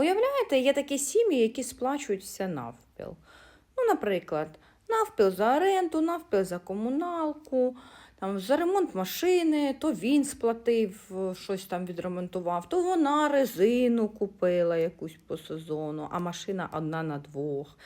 Уявляєте, є такі сім'ї, які сплачують все навпіл. Ну, наприклад, навпіл за оренду, навпіл за комуналку, там, за ремонт машини, то він сплатив, е, щось там відремонтував, то вона резину купила якусь по сезону, а машина одна на двох.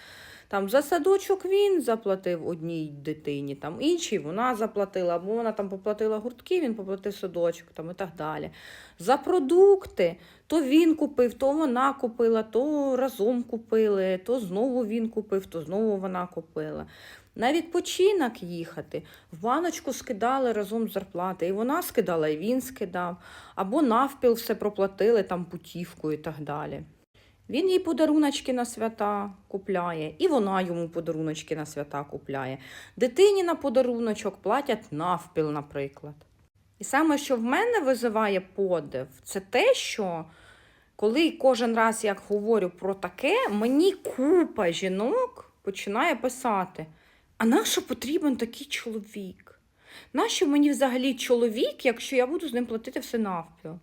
Там за садочок він заплатив одній дитині, там іншій вона заплатила, або вона там поплатила гуртки, він поплатив садочок там, і так далі. За продукти то він купив, то вона купила, то разом купили, то знову він купив, то знову вона купила. На відпочинок їхати, в баночку скидали разом зарплати, і вона скидала, і він скидав, або навпіл все проплатили там путівку і так далі. Він їй подаруночки на свята купляє, і вона йому подаруночки на свята купляє. Дитині на подаруночок платять навпіл, наприклад. І саме, що в мене визиває подив, це те, що коли кожен раз як говорю про таке, мені купа жінок починає писати: а нащо потрібен такий чоловік? Нащо мені взагалі чоловік, якщо я буду з ним платити все навпіл?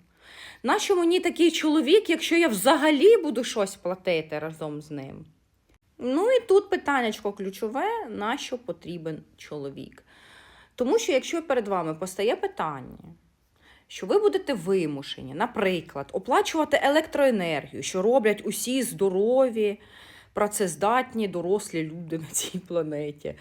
Нащо мені такий чоловік, якщо я взагалі буду щось платити разом з ним? Ну і тут питаннячко ключове, нащо потрібен чоловік? Тому що якщо перед вами постає питання, що ви будете вимушені, наприклад, оплачувати електроенергію, що роблять усі здорові, працездатні, дорослі люди на цій планеті,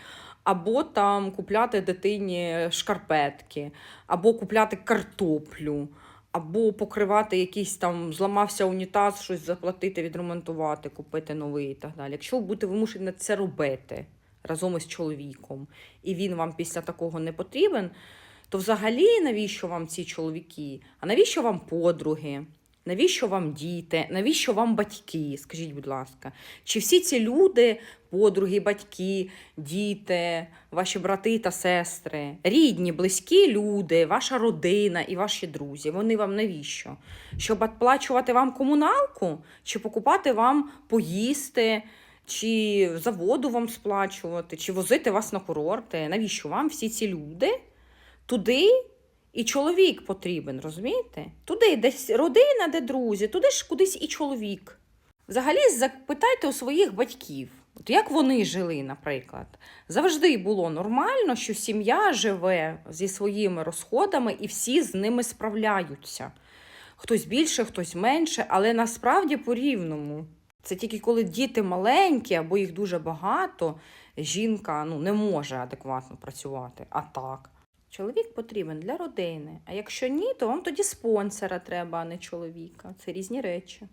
або там купляти дитині шкарпетки, або купляти картоплю, або покривати якийсь там, зламався унітаз, щось заплатити, відремонтувати, купити новий і так далі. Якщо ви будете вимушені це робити разом із чоловіком, і він вам після такого не потрібен, то взагалі навіщо вам ці чоловіки? А навіщо вам подруги? Навіщо вам діти? Навіщо вам батьки? Скажіть, будь ласка, чи всі ці люди, подруги, батьки, діти, ваші брати та сестри, рідні, близькі люди, ваша родина і ваші друзі, вони вам навіщо? Щоб оплачувати вам комуналку, чи покупати вам поїсти, чи за воду вам сплачувати, чи возити вас на курорти? Навіщо вам всі ці люди? Туди і чоловік потрібен, розумієте? Туди десь родина, де друзі, туди ж кудись і чоловік. Взагалі, запитайте у своїх батьків, от як вони жили, наприклад. Завжди було нормально, що сім'я живе зі своїми розходами і всі з ними справляються. Хтось більше, хтось менше, але насправді по-рівному. Це тільки коли діти маленькі або їх дуже багато, жінка ну, не може адекватно працювати. А так. Чоловік потрібен для родини. А якщо ні, то вам тоді спонсора треба, а не чоловіка. Це різні речі.